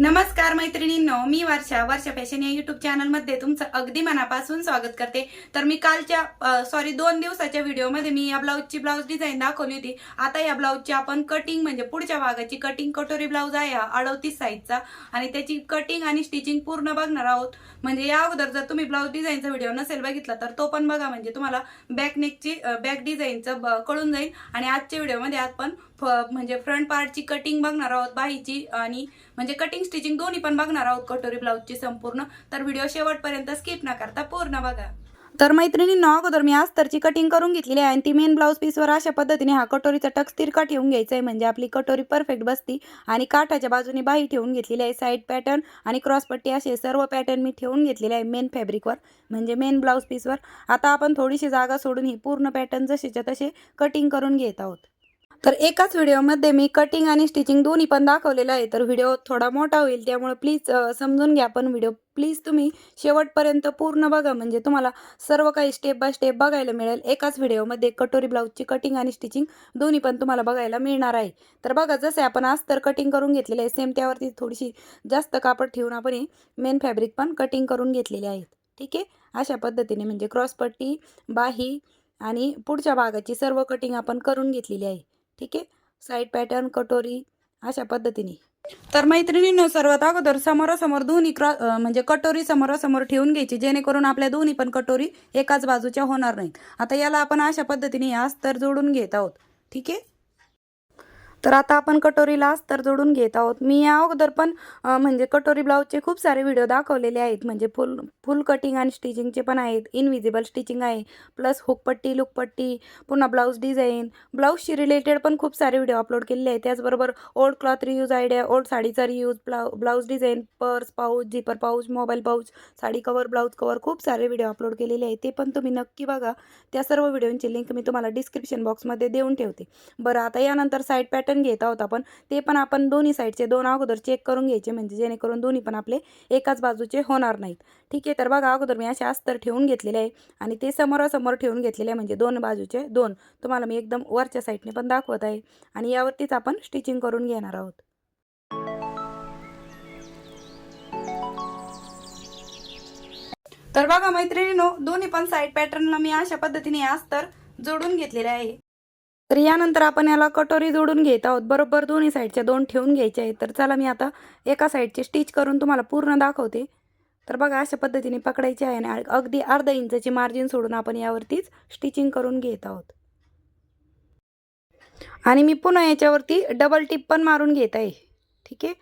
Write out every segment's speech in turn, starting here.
नमस्कार मैत्रिणींनो मी वर्षा वर्षा फॅशन या युट्यूब चॅनलमध्ये तुमचं अगदी मनापासून स्वागत करते. तर मी कालच्या सॉरी दोन दिवसाच्या व्हिडिओमध्ये मी या ब्लाऊजची ब्लाऊज डिझाईन दाखवली होती. आता या ब्लाऊजची आपण कटिंग म्हणजे पुढच्या भागाची कटिंग कटोरी ब्लाऊज आहे हा साईजचा आणि त्याची कटिंग आणि स्टिचिंग पूर्ण बघणार आहोत. म्हणजे या अगोदर जर तुम्ही ब्लाऊज डिझाईनचा व्हिडिओ नसेल बघितला तर तो पण बघा. म्हणजे तुम्हाला बॅक नेकची बॅक डिझाईनचं ब- कळून जाईल. आणि आजच्या व्हिडिओमध्ये आपण फ- म्हणजे फ्रंट पार्टची कटिंग बघणार आहोत बाहीची आणि म्हणजे कटिंग स्टिचिंग दोन्ही पण बघणार आहोत कटोरी ब्लाऊजची संपूर्ण. तर व्हिडिओ शेवटपर्यंत स्किप न करता पूर्ण बघा. तर मैत्रिणींना अगोदर मी अस्तरची कटिंग करून घेतलेली आहे आणि ती मेन ब्लाऊज पीसवर अशा पद्धतीने हा कटोरीचा टक्स तिरका ठेवून घ्यायचा आहे म्हणजे आपली कटोरी परफेक्ट बसती आणि काठाच्या बाजूने बाही ठेवून घेतलेली आहे साईड पॅटर्न आणि क्रॉस पट्टी असे सर्व पॅटर्न मी ठेवून घेतलेले आहे मेन फॅब्रिकवर म्हणजे मेन ब्लाऊज पीसवर आता आपण थोडीशी जागा सोडून ही पूर्ण पॅटर्न जसेच्या तसे कटिंग करून घेत आहोत. तर एकाच व्हिडिओमध्ये मी कटिंग आणि स्टिचिंग दोन्ही पण दाखवलेलं आहे. तर व्हिडिओ थोडा मोठा होईल त्यामुळे प्लीज समजून घ्या पण व्हिडिओ. प्लीज तुम्ही शेवटपर्यंत पूर्ण बघा म्हणजे तुम्हाला सर्व काही स्टेप बाय स्टेप बघायला मिळेल. एकाच व्हिडिओमध्ये कटोरी ब्लाऊजची कटिंग आणि स्टिचिंग दोन्ही पण तुम्हाला बघायला मिळणार आहे. तर बघा जसे आपण अस्तर कटिंग करून घेतलेले आहे सेम त्यावरती थोडीशी जास्त कापड ठेवून आपण हे मेन फॅब्रिक पण कटिंग करून घेतलेले आहेत. ठीक आहे? अशा पद्धतीने म्हणजे क्रॉसपट्टी बाही आणि पुढच्या भागाची सर्व कटिंग आपण करून घेतलेली आहे. ठीक आहे? साईड पॅटर्न कटोरी अशा पद्धतीने. तर मैत्रिणीनं सर्वात अगोदर समोरासमोर दोन्ही क्रॉ म्हणजे कटोरी समोरासमोर ठेवून घ्यायची जेणेकरून आपल्या दोन्ही पण कटोरी एकाच बाजूच्या होणार नाहीत. आता याला आपण अशा पद्धतीने हे अस्तर जोडून घेत आहोत. ठीक आहे? तर आता आपण कटोरीला अस्तर जोडून घेत आहोत. मी या अगोदर पण म्हणजे कटोरी ब्लाऊजचे खूप सारे व्हिडिओ दाखवलेले आहेत. म्हणजे फुल फुल कटिंग आणि स्टिचिंगचे पण आहेत. इनविजिबल स्टिचिंग आहे. प्लस हुकपट्टी लुकपट्टी पुन्हा ब्लाऊज डिझाईन. ब्लाऊजशी रिलेटेड पण खूप सारे व्हिडिओ अपलोड केलेले आहेत. त्याचबरोबर old cloth reuse idea old साडीचा reuse blouse blouse design purse pouch zipper pouch mobile pouch sari cover blouse cover खूप सारे व्हिडिओ अपलोड केलेले आहेत. ते पण तुम्ही नक्की बघा. त्या सर्व व्हिडिओंची लिंक मी तुम्हाला डिस्क्रिप्शन बॉक्समध्ये देऊन ठेवते. बरं आता यानंतर साईड पॅटर्न घेत आहोत आपण ते पण आपण दोन्ही साईडचे दोन अगोदर चेक करून घ्यायचे. म्हणजे जेणेकरून दोन्ही पण आपले एकाच बाजूचे होणार नाहीत. ठीक आहे तर बघा अगोदर मी असे अस्तर ठेवून घेतलेले आहे. आणि ते समोरासमोर ठेवून घेतलेले आहे म्हणजे दोन बाजूचे दोन. तुम्हाला मी एकदम वरच्या साईडने पण दाखवत आहे. आणि यावरतीच आपण स्टिचिंग करून घेणार आहोत. तर बघा मैत्रिणीनो दोन्ही पण साईड पॅटर्नला मी अशा पद्धतीने अस्तर जोडून घेतलेले आहे. तर यानंतर आपण याला कटोरी जोडून घेत आहोत. बरोबर दोन्ही साईडच्या दोन ठेवून घ्यायचे आहेत. तर चला मी आता एका साईडचे स्टिच करून तुम्हाला पूर्ण दाखवते. तर बघा अशा पद्धतीने पकडायची आहे आणि अगदी अर्धा इंचची मार्जिन सोडून आपण यावरतीच स्टिचिंग करून घेत आहोत. आणि मी पुन्हा याच्यावरती डबल टिप पण मारून घेत आहे. ठीक आहे?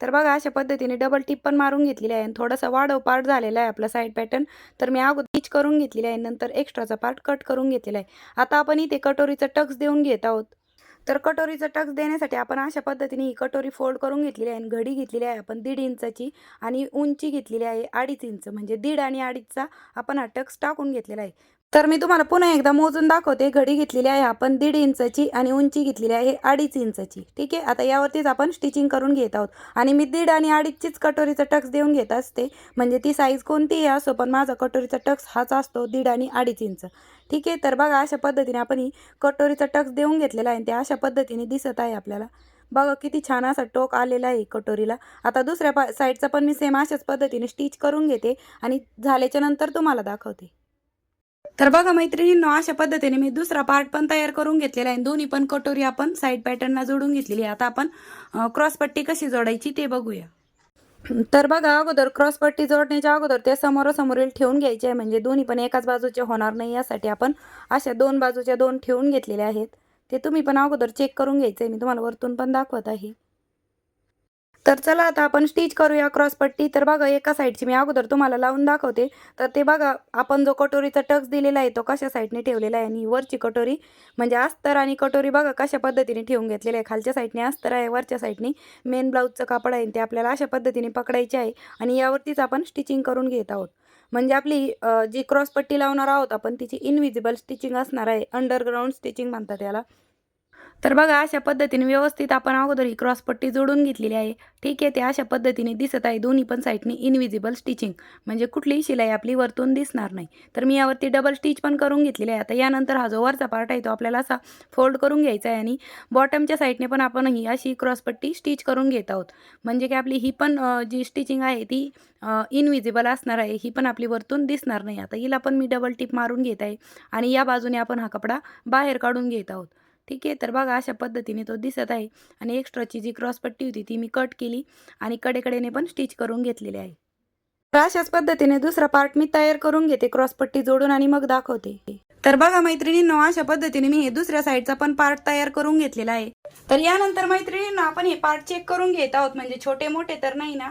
तर बघा अशा पद्धतीने डबल टिप पण मारून घेतलेली आहे आणि थोडासा वाढव झालेला आहे आपला साईड पॅटर्न तर मी अगोदर स्टिच करून घेतलेली आहे. नंतर एक्स्ट्राचा पार्ट कट करून घेतलेला आहे. आता आपण इथे कटोरीचा टक्स देऊन घेत आहोत. तर कटोरीचा टक्स देण्यासाठी आपण अशा पद्धतीने ही कटोरी फोल्ड करून घेतलेली आहे आणि घडी घेतलेली आहे आपण दीड इंचाची आणि उंची घेतलेली आहे अडीच इंच. म्हणजे दीड आणि अडीचचा आपण हा टक्स टाकून घेतलेला आहे. तर मी तुम्हाला पुन्हा एकदा मोजून दाखवते. घडी घेतलेली आहे आपण दीड इंचची आणि उंची घेतलेली आहे अडीच इंचची. ठीक आहे? आता यावरतीच आपण स्टिचिंग करून घेत आहोत. आणि मी दीड आणि अडीचचीच कटोरीचा टक्स देऊन घेत असते. म्हणजे ती साईज कोणतीही असो पण माझा कटोरीचा टक्स हाच असतो दीड आणि अडीच इंच. ठीक आहे? तर बघा अशा पद्धतीने आपण ही कटोरीचा टक्स देऊन घेतलेला आहे आणि ते अशा पद्धतीने दिसत आहे आपल्याला. बघा किती छान असा टोक आलेला आहे कटोरीला. आता दुसऱ्या पा साईडचा पण मी सेम अशाच पद्धतीने स्टिच करून घेते आणि झाल्याच्यानंतर तुम्हाला दाखवते. तर बघा मैत्रिणींनो अशा पद्धतीने मी दुसरा पार्ट पण तयार करून घेतलेला आहे. दोन्ही पण कटोरी आपण साईड पॅटर्नला जोडून घेतलेली आहे. आता आपण क्रॉसपट्टी कशी जोडायची ते बघूया. तर बघा अगोदर क्रॉसपट्टी जोडण्याच्या अगोदर ते समोरासमोरील ठेवून घ्यायचे आहे. म्हणजे दोन्ही पण एकाच बाजूचे होणार नाही यासाठी आपण अशा दोन बाजूच्या दोन ठेवून घेतलेल्या आहेत. ते तुम्ही पण अगोदर चेक करून घ्यायचे मी तुम्हाला वरतून पण दाखवत आहे. तर चला आता आपण स्टिच करूया क्रॉसपट्टी तर बघा एका साईडची मी अगोदर तुम्हाला लावून दाखवते. तर ते बघा आपण जो कटोरीचा टक्स दिलेला आहे तो कशा साईडने ठेवलेला आहे आणि वरची कटोरी म्हणजे अस्तर आणि कटोरी बघा कशा पद्धतीने ठेवून घेतलेली आहे. खालच्या साईडने अस्तर आहे वरच्या साईडने मेन ब्लाऊजचं कापड आहे ते आपल्याला अशा पद्धतीने पकडायचे आहे आणि यावरतीच आपण स्टिचिंग करून घेत आहोत. म्हणजे आपली जी क्रॉसपट्टी लावणार आहोत आपण तिची इनविजिबल स्टिचिंग असणार आहे अंडरग्राऊंड स्टिचिंग म्हणतात याला. तर बघा अशा पद्धतीने व्यवस्थित आपण अगोदर ही क्रॉसपट्टी जोडून घेतलेली आहे. ठीक आहे ते अशा पद्धतीने दिसत आहे. दोन्ही पण साईडनी इनविजिबल स्टिचिंग म्हणजे कुठलीही शिलाई आपली वरतून दिसणार नाही. तर मी यावरती डबल स्टिच पण करून घेतलेली आहे. आता यानंतर हा जो वरचा पार्ट आहे तो आपल्याला असा फोल्ड करून घ्यायचा आहे आणि बॉटमच्या साईडने पण आपण ही अशी क्रॉसपट्टी स्टिच करून घेत आहोत. म्हणजे की आपली ही पण जी स्टिचिंग आहे ती इनविजिबल असणार आहे. ही पण आपली वरतून दिसणार नाही. आता हिला पण मी डबल टिप मारून घेत आहे. आणि या बाजूने आपण हा कपडा बाहेर काढून घेत आहोत. ठीक आहे. तर बघा अशा पद्धतीने तो दिसत आहे. आणि एक्स्ट्राची जी क्रॉसपट्टी होती ती मी कट केली आणि कडेकडेने पण स्टिच करून घेतलेली आहे. तर अशाच पद्धतीने दुसरा पार्ट मी तयार करून घेते क्रॉसपट्टी जोडून आणि मग दाखवते. तर बघा मैत्रिणींनो अशा पद्धतीने मी हे दुसऱ्या साईडचा पण पार्ट तयार करून घेतलेला आहे. तर यानंतर मैत्रिणींनो आपण हे पार्ट चेक करून घेत आहोत. म्हणजे छोटे मोठे तर नाही ना.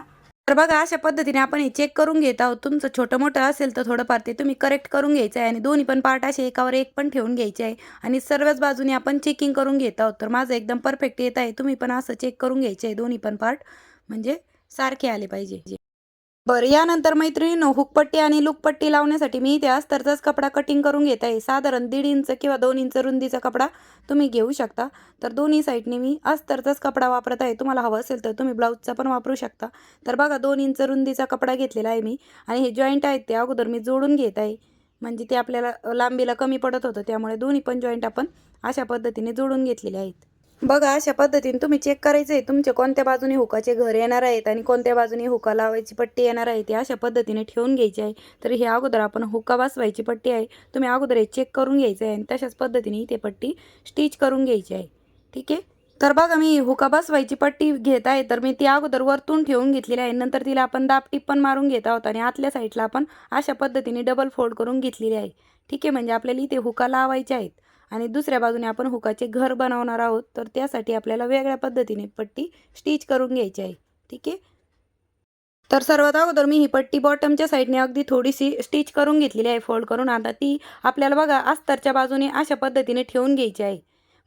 तर बघा अशा पद्धतीने आपण हे चेक करून घेत आहोत. तुमचं छोटं मोठं असेल तर थोडंफार ते तुम्ही करेक्ट करून घ्यायचं आहे आणि दोन्ही पण पार्ट असे एकावर एक पण ठेवून घ्यायचे आहे. आणि सर्वच बाजूने आपण चेकिंग करून घेत आहोत. तर माझं एकदम परफेक्ट येत आहे. तुम्ही पण असं चेक करून घ्यायचे आहे दोन्ही पण पार्ट म्हणजे सारखे आले पाहिजे. बरं यानंतर मैत्रिणीनं हुकपट्टी आणि लुकपट्टी लावण्यासाठी मी इथे अस्तरचाच कपडा कटिंग करून घेत आहे. साधारण दीड इंच किंवा दोन इंच रुंदीचा कपडा तुम्ही घेऊ शकता. तर दोन्ही साईडने मी अस्तरचाच कपडा वापरत आहे. तुम्हाला हवं असेल तर तुम्ही ब्लाऊजचा पण वापरू शकता. तर बघा दोन इंच रुंदीचा कपडा घेतलेला आहे मी आणि हे जॉईंट आहेत ते अगोदर मी जोडून घेत आहे. म्हणजे ते आपल्याला लांबीला कमी पडत होतं त्यामुळे दोन्ही पण जॉईंट आपण अशा पद्धतीने जोडून घेतलेले आहेत. बघा अशा पद्धतीने तुम्ही चेक करायचं आहे तुमचे कोणत्या बाजूने हुकाचे घर येणार आहेत आणि कोणत्या बाजूने हुका लावायची पट्टी येणार आहे ती अशा पद्धतीने ठेवून घ्यायची आहे. तर हे अगोदर आपण हुका बसवायची पट्टी आहे. तुम्ही अगोदर हे चेक करून घ्यायचं आहे आणि तशाच पद्धतीने ते पट्टी स्टिच करून घ्यायची आहे. ठीक आहे? तर बघा मी हुका बसवायची पट्टी घेत आहे. तर मी ती अगोदर वरतून ठेवून घेतलेली आहे. नंतर तिला आपण दापटीप पण मारून घेत आहोत आणि आतल्या साईडला आपण अशा पद्धतीने डबल फोल्ड करून घेतलेली आहे. ठीक आहे? म्हणजे आपल्याला इथे हुका लावायचे आहेत. आणि दुसऱ्या बाजूने आपण हुकाचे घर बनवणार आहोत तर त्यासाठी आपल्याला वेगळ्या पद्धतीने पट्टी स्टिच करून घ्यायची आहे. ठीक आहे? तर सर्वात अगोदर मी ही पट्टी बॉटमच्या साईडने अगदी थोडीशी स्टिच करून घेतलेली आहे फोल्ड करून. आता ती आपल्याला बघा अस्तरच्या बाजूने अशा पद्धतीने ठेवून घ्यायची आहे.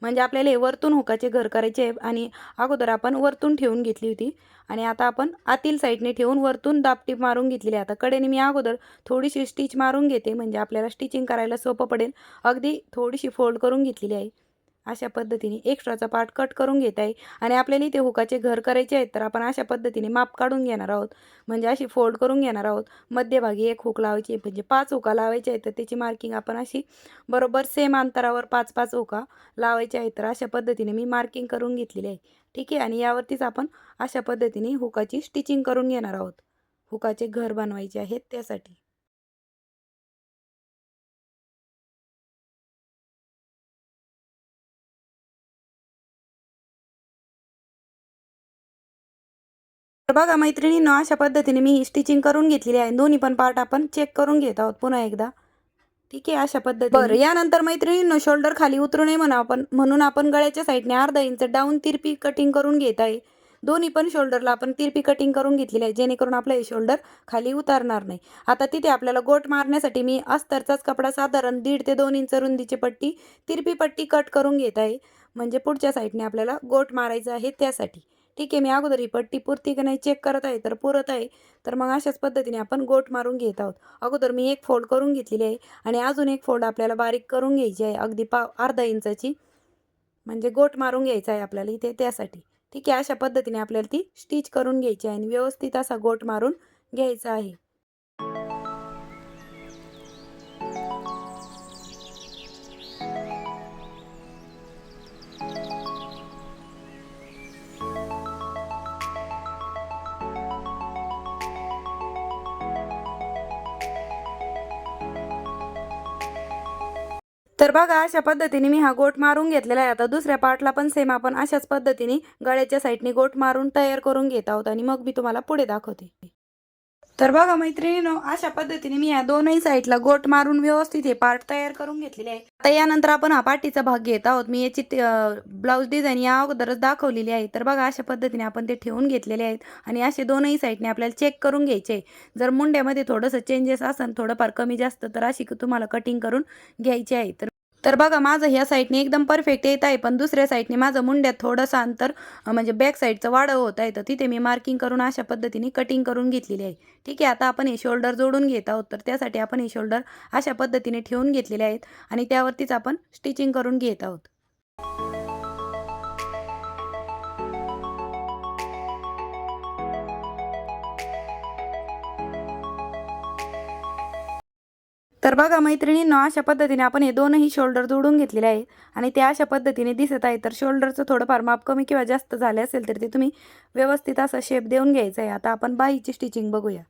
म्हणजे आपल्याला हे वरतून हुकाचे घर करायचे आहे आणि अगोदर आपण वरतून ठेवून घेतली होती. आणि आता आपण आतील साईडने ठेवून वरतून दापटीप मारून घेतलेली आहे. आता कडेने मी अगोदर थोडीशी स्टिच मारून घेते. म्हणजे आपल्याला स्टिचिंग करायला सोपं पडेल. अगदी थोडीशी फोल्ड करून घेतलेली आहे. अशा पद्धतीने एक्स्ट्राचा पार्ट कट करून घेत आहे. आणि आपल्याला इथे हुकाचे घर करायचे आहेत तर आपण अशा पद्धतीने माप काढून घेणार आहोत. म्हणजे अशी फोल्ड करून घेणार आहोत. मध्यभागी एक हुक लावायची आहे म्हणजे पाच हुका लावायचे आहेत तर त्याची मार्किंग आपण अशी बरोबर सेम अंतरावर पाच पाच हुका लावायचे आहेत तर अशा पद्धतीने मी मार्किंग करून घेतलेली आहे. ठीक आहे? आणि यावरतीच आपण अशा पद्धतीने हुकाची स्टिचिंग करून घेणार आहोत. हुकाचे घर बनवायचे आहेत त्यासाठी. तर बघा मैत्रिणींनो अशा पद्धतीने मी ही स्टिचिंग करून घेतलेली आहे. दोन्ही पण पार्ट आपण चेक करून घेत आहोत पुन्हा एकदा. ठीक आहे अशा पद्धतीने. बरं यानंतर मैत्रिणींनो शोल्डर खाली उतरू नये म्हणा आपण. म्हणून आपण गळ्याच्या साईडने अर्धा इंच डाऊन तिरपी कटिंग करून घेत आहे. दोन्ही पण शोल्डरला आपण तिरपी कटिंग करून घेतलेली आहे. जेणेकरून आपलं हे शोल्डर खाली उतारणार नाही. आता तिथे आपल्याला गोट मारण्यासाठी मी अस्तरचाच कपडा साधारण दीड ते दोन इंच रुंदीची पट्टी तिरपी पट्टी कट करून घेत आहे. म्हणजे पुढच्या साईडने आपल्याला गोट मारायचं आहे त्यासाठी. ठीक आहे मी अगोदर ही पट्टी पुरती की नाही चेक करत आहे तर पुरत आहे. तर मग अशाच पद्धतीने आपण गोट मारून घेत आहोत. अगोदर मी एक फोल्ड करून घेतलेली आहे आणि अजून एक फोल्ड आपल्याला बारीक करून घ्यायची आहे अगदी पा अर्धा इंचाची. म्हणजे गोट मारून घ्यायचा आहे आपल्याला इथे त्यासाठी. ठीक आहे अशा पद्धतीने आपल्याला ती स्टिच करून घ्यायची आहे आणि व्यवस्थित असा गोट मारून घ्यायचा आहे. तर बघा अशा पद्धतीने मी हा गोट मारून घेतलेला आहे. आता दुसऱ्या पार्टला पण सेम आपण अशाच पद्धतीने गळ्याच्या साईडने गोट मारून तयार करून घेत आहोत आणि मग मी तुम्हाला पुढे दाखवते. तर बघा मैत्रिणीनो अशा पद्धतीने मी या दोनही साईडला गोट मारून व्यवस्थित हे पार्ट तयार करून घेतलेले आहे. आता यानंतर आपण हा पाठीचा भाग घेत आहोत. मी याची ब्लाऊज डिझाईन या अगोदरच दाखवलेली आहे. तर बघा अशा पद्धतीने आपण ते ठेवून घेतलेले आहेत आणि असे दोनही साईडने आपल्याला चेक करून घ्यायचे जर मुंड्यामध्ये थोडंसं चेंजेस असेल थोडंफार कमी जास्त तर अशी तुम्हाला कटिंग करून घ्यायची आहे. तर तर बघा माझं ह्या साईडने एकदम परफेक्ट येत आहे पण दुसऱ्या साईडने माझं मुंड्यात थोडंसं अंतर म्हणजे बॅक साईडचं वाढव होत आहे तर तिथे मी मार्किंग करून अशा पद्धतीने कटिंग करून घेतलेली आहे. ठीक आहे आता आपण हे शोल्डर जोडून घेत आहोत तर त्यासाठी आपण हे शोल्डर अशा पद्धतीने ठेवून घेतलेले आहेत आणि त्यावरतीच आपण स्टिचिंग करून घेत आहोत. तर बघा मैत्रिणींनो अशा पद्धतीने आपण हे दोनही शोल्डर जोडून घेतलेले आहे आणि ते अशा पद्धतीने दिसत आहे तर शोल्डरचं थोडंफार माप कमी किंवा जास्त झाले असेल तर ते तुम्ही व्यवस्थित असा शेप देऊन घ्यायचा आहे. आता आपण बाहीची स्टिचिंग बघूया.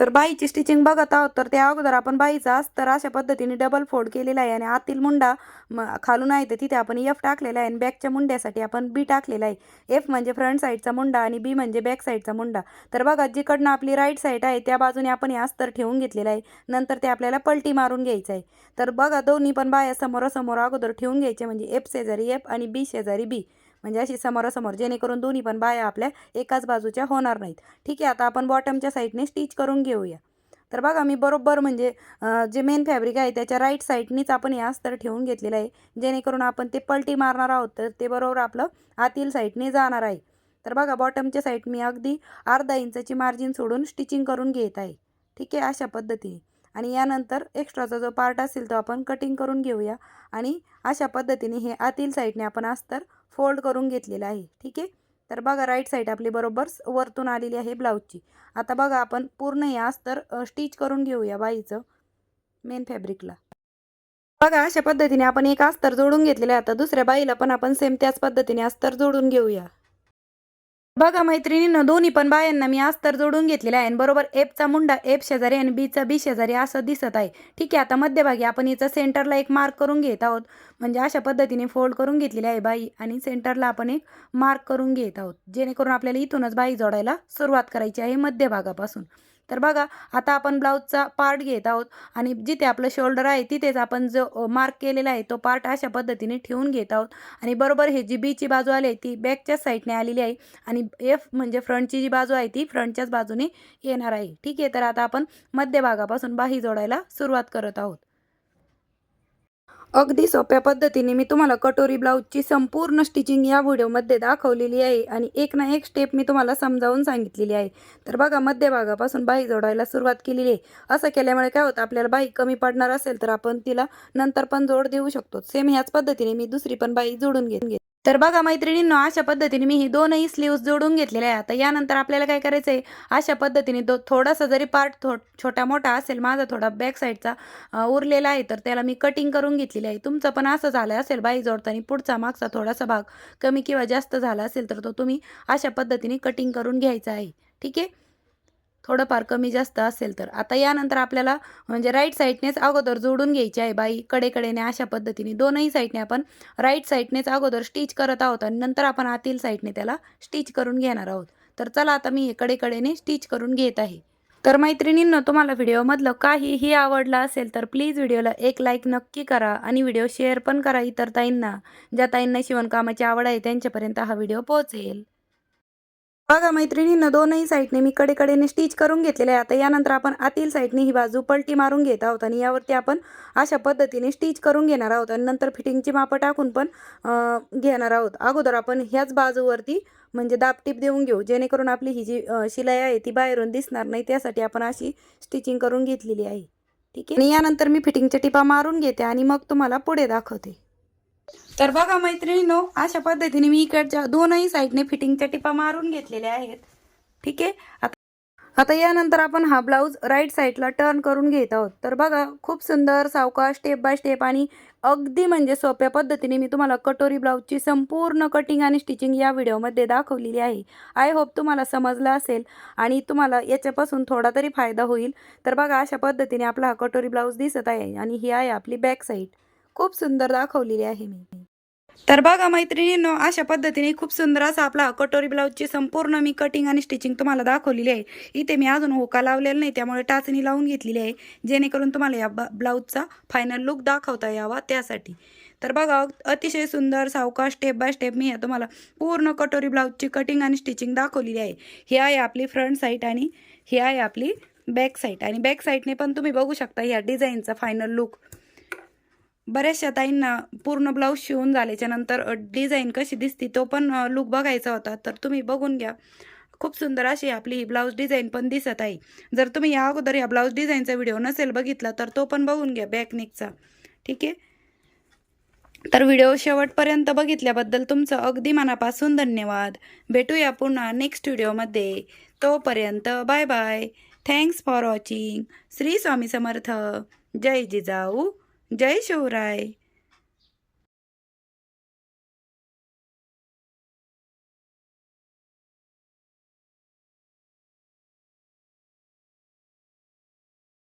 तर बाईची स्टिचिंग बघत आहोत तर त्या अगोदर आपण बाईचा तर अशा पद्धतीने डबल फोल्ड केलेला आहे आणि आतील मुंडा म खालून आहे तर तिथे आपण एफ टाकलेला आहे आणि बॅकच्या मुंड्यासाठी आपण बी टाकलेला आहे. एफ म्हणजे फ्रंट साईडचा मुंडा आणि बी म्हणजे बॅक साईडचा मुंडा. तर बघा जिकडनं आपली राईट साईड आहे त्या बाजूने आपण हे अस्तर ठेवून घेतलेलं आहे. नंतर ते आपल्याला पलटी मारून घ्यायचं आहे. तर बघा दोन्ही पण बाया समोरासमोर अगोदर ठेवून घ्यायचे म्हणजे एफ शेजारी एफ आणि बी शेजारी बी म्हणजे अशी समोरासमोर जेणेकरून दोन्ही पण बाया आपल्या एकाच बाजूच्या होणार नाहीत. ठीक आहे आता आपण बॉटमच्या साईडने स्टिच करून घेऊया. तर बघा मी बरोबर म्हणजे जे मेन फॅब्रिक आहे त्याच्या राईट साईडनीच आपण हे अस्तर ठेवून घेतलेलं आहे. जेणेकरून आपण ते पलटी मारणार आहोत तर ते बरोबर आपलं आतील साईडने जाणार आहे. तर बघा बॉटमच्या साईड मी अगदी अर्धा इंचाची मार्जिन सोडून स्टिचिंग करून घेत आहे. ठीक आहे अशा पद्धतीने. आणि यानंतर एक्स्ट्राचा जो पार्ट असेल तो आपण कटिंग करून घेऊया. आणि अशा पद्धतीने हे आतील साईडने आपण अस्तर फोल्ड करून घेतलेलं आहे. ठीक आहे? तर बघा राईट साईड आपली बरोबर वरतून आलेली आहे ब्लाऊजची आता बघा आपण पूर्ण यास अस्तर स्टिच करून घेऊया बाईचं मेन फॅब्रिकला बघा अशा पद्धतीने आपण एक अस्तर जोडून घेतलेलं आहे. आता दुसऱ्या बाईला पण आपण सेम त्याच पद्धतीने अस्तर जोडून घेऊया. बघा मैत्रिणीनं दोन्ही पण बायांना मी अस्तर जोडून घेतलेला आहे. आणि बरोबर एफचा मुंडा एफ शेजारी आणि बीचा बी शेजारी असं दिसत आहे. ठीक आहे आता मध्यभागी आपण याचा सेंटरला एक मार्क करून घेत आहोत. म्हणजे अशा पद्धतीने फोल्ड करून घेतलेली आहे बाई आणि सेंटरला आपण एक मार्क करून घेत आहोत. जेणेकरून आपल्याला इथूनच बाई जोडायला सुरुवात करायची आहे मध्यभागापासून. तर बघा आता आपण ब्लाऊजचा पार्ट घेत आहोत आणि जिथे आपलं शोल्डर आहे तिथेच आपण जो मार्क केलेला आहे तो पार्ट अशा पद्धतीने ठेवून घेत आहोत. आणि बरोबर हे जी बीची बाजू आली आहे ती बॅकच्या साईडने आलेली आहे आणि एफ म्हणजे फ्रंटची जी बाजू आहे ती फ्रंटच्याच बाजूने येणार आहे. ठीक आहे तर आता आपण मध्यभागापासून बाही जोडायला सुरुवात करत आहोत. अगदी सोप्या पद्धतीने मी तुम्हाला कटोरी ब्लाऊजची संपूर्ण स्टिचिंग या व्हिडिओमध्ये दाखवलेली आहे आणि एक ना एक स्टेप मी तुम्हाला समजावून सांगितलेली आहे. तर बघा मध्यभागापासून बाही जोडायला सुरुवात केलेली आहे. असं केल्यामुळे काय होतं आपल्याला बाही कमी पडणार असेल तर आपण तिला नंतर पण जोड देऊ शकतो. सेम ह्याच पद्धतीने मी दुसरी पण बाही जोडून घेऊन घेत तर बघा मैत्रिणींनो अशा पद्धतीने मी ही दोनही स्लीव्स जोडून घेतलेले आहे आता यानंतर आपल्याला काय करायचं आहे अशा पद्धतीने दो थोडासा जरी पार्ट थो छोटा मोठा असेल माझा थोडा बॅक साईडचा उरलेला आहे तर त्याला मी कटिंग करून घेतलेली आहे. तुमचं पण असं झालं असेल बाई जोडताना पुढचा मागचा थोडासा भाग कमी किंवा जास्त झाला असेल तर तो तुम्ही अशा पद्धतीने कटिंग करून घ्यायचा आहे. ठीक आहे? थोडंफार कमी जास्त असेल तर. आता यानंतर आपल्याला म्हणजे राईट साईडनेच अगोदर जोडून घ्यायची आहे बाई. कडेकडेने अशा पद्धतीने दोनही साईडने आपण राईट साईडनेच अगोदर स्टिच करत आहोत आणि नंतर आपण आतील साईडने त्याला स्टिच करून घेणार आहोत. तर चला आता मी हे कडेकडेने स्टिच करून घेत आहे. तर मैत्रिणींनो तुम्हाला व्हिडिओमधलं काहीही आवडलं असेल तर प्लीज व्हिडिओला एक लाईक नक्की करा आणि व्हिडिओ शेअर पण करा इतर ताईंना. ज्या ताईंना शिवणकामाची आवड आहे त्यांच्यापर्यंत हा व्हिडिओ पोहोचेल. बघा मैत्रिणींना दोनही साईडने मी कडेकडेने स्टिच करून घेतलेले आहे. आता यानंतर आपण आतील साईडने ही बाजू पलटी मारून घेत आहोत आणि यावरती आपण अशा पद्धतीने स्टिच करून घेणार आहोत आणि नंतर फिटिंगची मापं टाकून पण घेणार आहोत. अगोदर आपण ह्याच बाजूवरती म्हणजे दाबटीप देऊन घेऊ. जेणेकरून आपली ही जी शिलाई आहे ती बाहेरून दिसणार नाही. त्यासाठी आपण अशी स्टिचिंग करून घेतलेली आहे. ठीक आहे? आणि यानंतर मी फिटिंगच्या टिपा मारून घेते आणि मग तुम्हाला पुढे दाखवते. तर बघा मैत्रिणीनो अशा पद्धतीने मी इकडच्या दोनही साईडने फिटिंगच्या टिपा मारून घेतलेल्या आहेत. ठीक आहे? आता आता यानंतर आपण हा ब्लाऊज राईट साईडला टर्न करून घेत आहोत. तर बघा खूप सुंदर सावकाश स्टेप बाय स्टेप आणि अगदी म्हणजे सोप्या पद्धतीने मी तुम्हाला कटोरी ब्लाऊजची संपूर्ण कटिंग आणि स्टिचिंग या व्हिडिओमध्ये दाखवलेली आहे. आय होप तुम्हाला समजलं असेल आणि तुम्हाला याच्यापासून थोडा तरी फायदा होईल. तर बघा अशा पद्धतीने आपला हा कटोरी ब्लाऊज दिसत आहे आणि ही आहे आपली बॅक साईड खूप सुंदर दाखवलेली आहे मी. तर बघा मैत्रिणींनो अशा पद्धतीने खूप सुंदर असा आपला कटोरी ब्लाऊजची संपूर्ण मी कटिंग आणि स्टिचिंग तुम्हाला दाखवलेली आहे. इथे मी अजून होका लावलेला नाही त्यामुळे टाचणी लावून घेतलेली आहे जेणेकरून तुम्हाला या ब्लाऊजचा फायनल लुक दाखवता यावा त्यासाठी. तर बघा अतिशय सुंदर सावकाश स्टेप बाय स्टेप मी तुम्हाला पूर्ण कटोरी ब्लाऊजची कटिंग आणि स्टिचिंग दाखवलेली आहे. ही आहे आपली फ्रंट साईड आणि ही आहे आपली बॅक साईड आणि बॅक साईडने पण तुम्ही बघू शकता ह्या डिझाईनचा फायनल लुक बऱ्याचशा ताईंना पूर्ण ब्लाऊज शिवून झाल्याच्यानंतर डिझाईन कशी दिसती तो पण लुक बघायचा होता. तर तुम्ही बघून घ्या. खूप सुंदर अशी आपली ही ब्लाऊज डिझाईन पण दिसत आहे. जर तुम्ही या अगोदर या ब्लाऊज डिझाईनचा व्हिडिओ नसेल बघितला तर तो पण बघून घ्या बॅकनिकचा ठीक आहे? तर व्हिडिओ शेवटपर्यंत बघितल्याबद्दल तुमचं अगदी मनापासून धन्यवाद. भेटूया पुन्हा नेक्स्ट व्हिडिओमध्ये तोपर्यंत bye bye thanks for watching Shri Swami Samarth. जय जिजाऊ. जय शिवराय